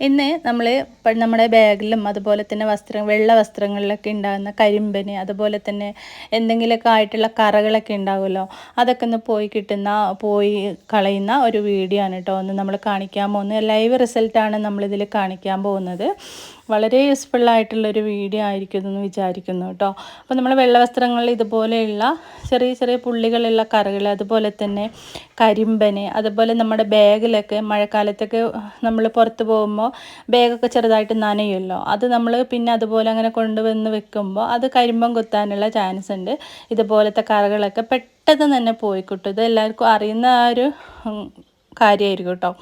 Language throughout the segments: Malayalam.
ഇന്ന് നമ്മൾ നമ്മുടെ ബാഗിലും അതുപോലെ തന്നെ വസ്ത്ര വെള്ള വസ്ത്രങ്ങളിലൊക്കെ ഉണ്ടാകുന്ന കരിമ്പന് അതുപോലെ തന്നെ എന്തെങ്കിലുമൊക്കെ ആയിട്ടുള്ള കറകളൊക്കെ ഉണ്ടാവുമല്ലോ? അതൊക്കെ ഒന്ന് പോയി കിട്ടുന്ന പോയി കളയുന്ന ഒരു വീഡിയോ ആണ് കേട്ടോ. ഒന്ന് നമ്മൾ കാണിക്കാൻ പോകുന്നത്. ലൈവ് റിസൾട്ടാണ് നമ്മളിതിൽ കാണിക്കാൻ പോകുന്നത്. വളരെ യൂസ്ഫുൾ ആയിട്ടുള്ളൊരു വീഡിയോ ആയിരിക്കും എന്ന് വിചാരിക്കുന്നു കേട്ടോ അപ്പോൾ നമ്മൾ വെള്ളവസ്ത്രങ്ങളിൽ ഇതുപോലെയുള്ള ചെറിയ ചെറിയ പുള്ളികളുള്ള കറികൾ അതുപോലെ തന്നെ കരിമ്പന് അതുപോലെ നമ്മുടെ ബാഗിലൊക്കെ മഴക്കാലത്തൊക്കെ നമ്മൾ പുറത്ത് പോകുമ്പോൾ ബാഗൊക്കെ ചെറുതായിട്ട് നനയുമല്ലോ. അത് നമ്മൾ പിന്നെ അതുപോലെ അങ്ങനെ കൊണ്ടുവന്ന് വെക്കുമ്പോൾ അത് കരിമ്പം കുത്താനുള്ള ചാൻസ് ഉണ്ട്. ഇതുപോലത്തെ കറികളൊക്കെ പെട്ടെന്ന് തന്നെ പോയി കിട്ടും ഇത് എല്ലാവർക്കും അറിയുന്ന ആ ഒരു കാര്യമായിരിക്കും കേട്ടോ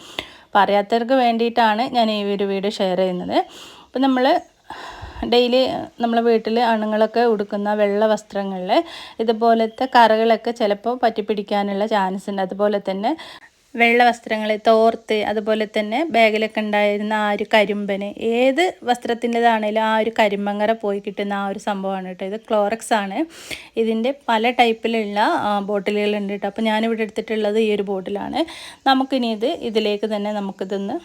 അപ്പോൾ അറിയാത്തവർക്ക് വേണ്ടിയിട്ടാണ് ഞാൻ ഈ ഒരു വീഡിയോ ഷെയർ ചെയ്യുന്നത്. അപ്പോൾ നമ്മൾ ഡെയിലി നമ്മളെ വീട്ടിൽ ആണുങ്ങളൊക്കെ ഉടുക്കുന്ന വെള്ള വസ്ത്രങ്ങളിൽ ഇതുപോലത്തെ കറകളൊക്കെ ചിലപ്പോൾ പറ്റിപ്പിടിക്കാനുള്ള ചാൻസ് ഉണ്ട് അതുപോലെ തന്നെ വെള്ള വസ്ത്രങ്ങൾ തോർത്ത് അതുപോലെ തന്നെ ബാഗിലൊക്കെ ഉണ്ടായിരുന്ന ആ ഒരു കരിമ്പന്. ഏത് വസ്ത്രത്തിന്റെതാണേലും ആ ഒരു കരിമ്പങ്ങര പോയി കിട്ടുന്ന ആ ഒരു സംഭവമാണ് കേട്ടോ. ഇത് ക്ലോറക്സ് ആണ്. ഇതിന്റെ പല ടൈപ്പിലുള്ള ബോട്ടിലുകളുണ്ട് കേട്ടോ. അപ്പോൾ ഞാനിവിടെ എടുത്തിട്ടുള്ളത് ഈ ഒരു ബോട്ടിലാണ്. നമുക്കിനി ഇത് ഇതിലേക്ക് തന്നെ നമുക്കിതൊന്ന്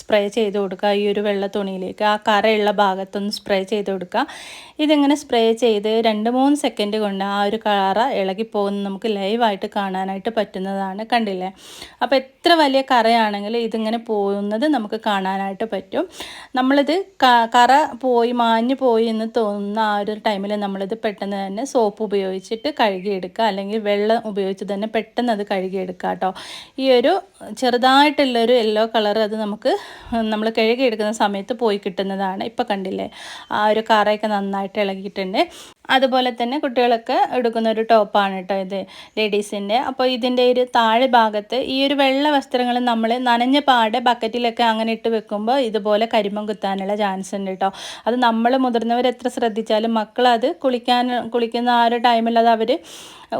സ്പ്രേ ചെയ്ത് കൊടുക്കുക ഈ ഒരു വെള്ള തുണിയിലേക്ക് ആ കറയുള്ള ഭാഗത്തൊന്ന് സ്പ്രേ ചെയ്ത് കൊടുക്കുക ഇതിങ്ങനെ സ്പ്രേ ചെയ്ത് രണ്ട് മൂന്ന് സെക്കൻഡ് കൊണ്ട് ആ ഒരു കറ ഇളകി പോകുന്നത് നമുക്ക് ലൈവായിട്ട് കാണാനായിട്ട് പറ്റുന്നതാണ്. കണ്ടില്ലേ? അപ്പോൾ എത്ര വലിയ കറയാണെങ്കിൽ ഇതിങ്ങനെ പോകുന്നത് നമുക്ക് കാണാനായിട്ട് പറ്റും. നമ്മളിത് കറ പോയി മാഞ്ഞു പോയി എന്ന് തോന്നുന്ന ആ ഒരു ടൈമിൽ നമ്മളിത് പെട്ടെന്ന് തന്നെ സോപ്പ് ഉപയോഗിച്ചിട്ട് കഴുകിയെടുക്കുക. അല്ലെങ്കിൽ വെള്ളം ഉപയോഗിച്ച് തന്നെ പെട്ടെന്ന് അത് കഴുകിയെടുക്കുക കേട്ടോ. ഈ ഒരു ചെറുതായിട്ടുള്ളൊരു യെല്ലോ കളർ അത് നമുക്ക് നമ്മൾ കഴുകിയെടുക്കുന്ന സമയത്ത് പോയി കിട്ടുന്നതാണ് ഇപ്പോൾ കണ്ടില്ലേ? ആ ഒരു കറയൊക്കെ നന്നായിട്ട് ഇളകിയിട്ടുണ്ട്. അതുപോലെ തന്നെ കുട്ടികളൊക്കെ എടുക്കുന്ന ഒരു ടോപ്പാണ് കേട്ടോ ഇത് ലേഡീസിന്റെ. അപ്പോൾ ഇതിന്റെ ഒരു താഴെ ഭാഗത്ത് ഈ ഒരു വെള്ള വസ്ത്രങ്ങൾ നമ്മൾ നനഞ്ഞ പാടെ ബക്കറ്റിലൊക്കെ അങ്ങനെ ഇട്ട് വെക്കുമ്പോൾ ഇതുപോലെ കരിമ്പം കുത്താനുള്ള ചാൻസ് ഉണ്ട് കേട്ടോ അത് നമ്മൾ മുതിർന്നവർ എത്ര ശ്രദ്ധിച്ചാലും മക്കൾ അത് കുളിക്കാൻ കുളിക്കുന്ന ആ ഒരു ടൈമിൽ അത് അവർ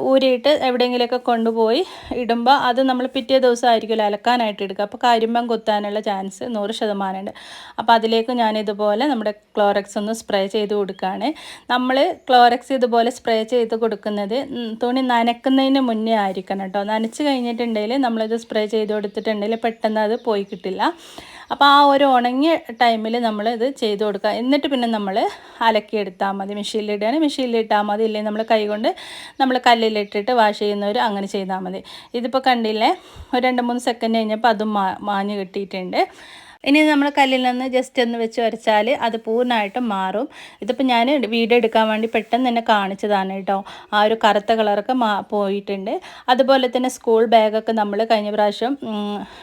ഊരിയിട്ട് എവിടെയെങ്കിലുമൊക്കെ കൊണ്ടുപോയി ഇടുമ്പോൾ അത് നമ്മൾ പിറ്റേ ദിവസമായിരിക്കുമല്ലോ അലക്കാനായിട്ട് എടുക്കുക. അപ്പോൾ കരിമ്പം കുത്താനുള്ള ചാൻസ് നൂറ് ശതമാനമുണ്ട് അപ്പോൾ അതിലേക്ക് ഞാൻ ഇതുപോലെ നമ്മുടെ ക്ലോറക്സ് ഒന്ന് സ്പ്രേ ചെയ്ത് കൊടുക്കുകയാണ്. നമ്മൾ ക്ലോറക്സ് ഇതുപോലെ സ്പ്രേ ചെയ്ത് കൊടുക്കുന്നത് തുണി നനക്കുന്നതിന് മുന്നേ ആയിരിക്കണം കേട്ടോ നനച്ച് കഴിഞ്ഞിട്ടുണ്ടെങ്കിൽ നമ്മളിത് സ്പ്രേ ചെയ്ത് കൊടുത്തിട്ടുണ്ടെങ്കിൽ പെട്ടെന്ന് അത് പോയി കിട്ടില്ല. അപ്പോൾ ആ ഒരു ഉണങ്ങിയ ടൈമിൽ നമ്മൾ ഇത് ചെയ്ത് കൊടുക്കുക. എന്നിട്ട് പിന്നെ നമ്മൾ അലക്കിയെടുത്താൽ മതി. മെഷീനിലിടുകയാണ് മെഷീനിലിട്ടാൽ മതി. ഇല്ലെങ്കിൽ നമ്മൾ കൈകൊണ്ട് നമ്മൾ കല്ലിലിട്ടിട്ട് വാഷ് ചെയ്യുന്നവർ അങ്ങനെ ചെയ്താൽ മതി. ഇതിപ്പോൾ കണ്ടില്ലേ? ഒരു രണ്ട് മൂന്ന് സെക്കൻഡ് കഴിഞ്ഞപ്പോൾ അതും മാ മാഞ്ഞ് കിട്ടിയിട്ടുണ്ട്. ഇനി നമ്മൾ കല്ലിൽ നിന്ന് ജസ്റ്റ് ഒന്ന് വെച്ച് വരച്ചാൽ അത് പൂർണമായിട്ടും മാറും. ഇതിപ്പോൾ ഞാൻ വീഡിയോ എടുക്കാൻ വേണ്ടി പെട്ടെന്ന് തന്നെ കാണിച്ചതാണ് കേട്ടോ. ആ ഒരു കറുത്ത കളറൊക്കെ പോയിട്ടുണ്ട്. അതുപോലെ തന്നെ സ്കൂൾ ബാഗൊക്കെ നമ്മൾ കഴിഞ്ഞ പ്രാവശ്യം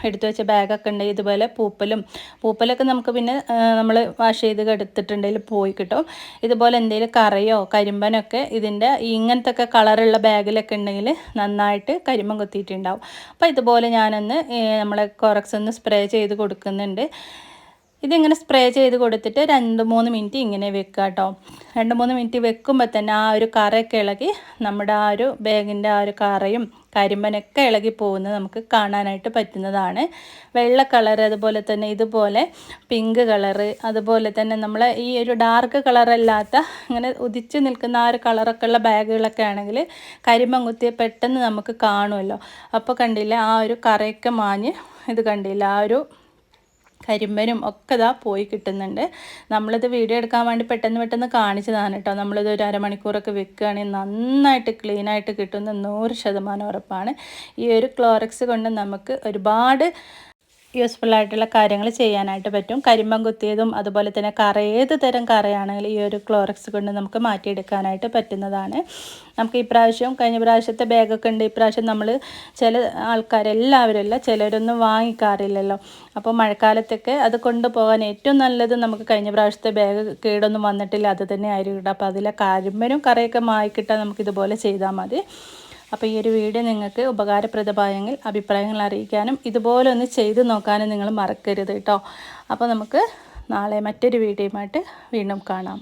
എടുത്തു വെച്ച ബാഗൊക്കെ ഉണ്ട്. ഇതുപോലെ പൂപ്പലും പൂപ്പലൊക്കെ നമുക്ക് പിന്നെ നമ്മൾ വാഷ് ചെയ്ത് എടുത്തിട്ടുണ്ടെങ്കിൽ പോയി കിട്ടും. ഇതുപോലെ എന്തെങ്കിലും കറയോ കരിമ്പനൊക്കെ ഇതിന്റെ ഇങ്ങനത്തെ ഒക്കെ കളറുള്ള ബാഗിലൊക്കെ ഉണ്ടെങ്കിൽ നന്നായിട്ട് കരിമ്പൻ കൊത്തിയിട്ടുണ്ടാവും. അപ്പോൾ ഇതുപോലെ ഞാനൊന്ന് നമ്മളെ കൊറക്സ് ഒന്ന് സ്പ്രേ ചെയ്ത് കൊടുക്കുന്നുണ്ട്. ഇതിങ്ങനെ സ്പ്രേ ചെയ്ത് കൊടുത്തിട്ട് രണ്ട് മൂന്ന് മിനിറ്റ് ഇങ്ങനെ വെക്കുക കേട്ടോ രണ്ട് മൂന്ന് മിനിറ്റ് വെക്കുമ്പോൾ തന്നെ ആ ഒരു കറയൊക്കെ ഇളകി നമ്മുടെ ആ ഒരു ബാഗിന്റെ ആ ഒരു കറയും കരിമ്പനൊക്കെ ഇളകി പോകുന്നത് നമുക്ക് കാണാനായിട്ട് പറ്റുന്നതാണ്. വെള്ള കളർ അതുപോലെ തന്നെ ഇതുപോലെ പിങ്ക് കളറ് അതുപോലെ തന്നെ നമ്മൾ ഈ ഒരു ഡാർക്ക് കളറല്ലാത്ത ഇങ്ങനെ ഉദിച്ച് നിൽക്കുന്ന ആ ഒരു കളറൊക്കെ ഉള്ള ബാഗുകളൊക്കെ ആണെങ്കിൽ കരിമ്പം കുത്തിയ പെട്ടെന്ന് നമുക്ക് കാണുമല്ലോ. അപ്പോൾ കണ്ടില്ലേ ആ ഒരു കറയൊക്കെ മാഞ്ഞ് ഇത് കണ്ടില്ല ആ ഒരു കരിമ്പനും ഒക്കെ ഇതാ പോയി കിട്ടുന്നുണ്ട്. നമ്മളിത് വീഡിയോ എടുക്കാൻ വേണ്ടി പെട്ടെന്ന് പെട്ടെന്ന് കാണിച്ചതാണ് കേട്ടോ. നമ്മളിത് ഒരു അരമണിക്കൂറൊക്കെ വെക്കുകയാണെങ്കിൽ നന്നായിട്ട് ക്ലീനായിട്ട് കിട്ടുന്ന നൂറ് ശതമാനം ഉറപ്പാണ്. ഈ ഒരു ക്ലോറക്സ് കൊണ്ട് നമുക്ക് ഒരുപാട് യൂസ്ഫുൾ ആയിട്ടുള്ള കാര്യങ്ങൾ ചെയ്യാനായിട്ട് പറ്റും. കരിമ്പം കുത്തിയതും അതുപോലെ തന്നെ കറ ഏത് തരം കറയാണെങ്കിലും ഈ ഒരു ക്ലോറക്സ് കൊണ്ട് നമുക്ക് മാറ്റിയെടുക്കാനായിട്ട് പറ്റുന്നതാണ്. നമുക്ക് ഇപ്രാവശ്യം പ്രാവശ്യം കഴിഞ്ഞ പ്രാവശ്യത്തെ ബാഗൊക്കെ ഉണ്ട്. ഇപ്രാവശ്യം നമ്മൾ ചില ആൾക്കാരെല്ലാവരും അല്ല ചിലരൊന്നും വാങ്ങിക്കാറില്ലല്ലോ. അപ്പോൾ മഴക്കാലത്തൊക്കെ അത് കൊണ്ടുപോകാൻ ഏറ്റവും നല്ലത് നമുക്ക് കഴിഞ്ഞ പ്രാവശ്യത്തെ ബാഗ് കേടൊന്നും വന്നിട്ടില്ല. അത് തന്നെ ആയിരിക്കും. അപ്പോൾ അതിലെ കരിമ്പനും കറയൊക്കെ മായിക്കിട്ടാൽ നമുക്കിതുപോലെ ചെയ്താൽ മതി. അപ്പോൾ ഈ ഒരു വീഡിയോ നിങ്ങൾക്ക് ഉപകാരപ്രദമായെങ്കിൽ അഭിപ്രായങ്ങൾ അറിയിക്കാനും ഇതുപോലെ ഒന്ന് ചെയ്ത് നോക്കാനും നിങ്ങൾ മറക്കരുത് കേട്ടോ. അപ്പോൾ നമുക്ക് നാളെ മറ്റൊരു വീഡിയോയുമായിട്ട് വീണ്ടും കാണാം.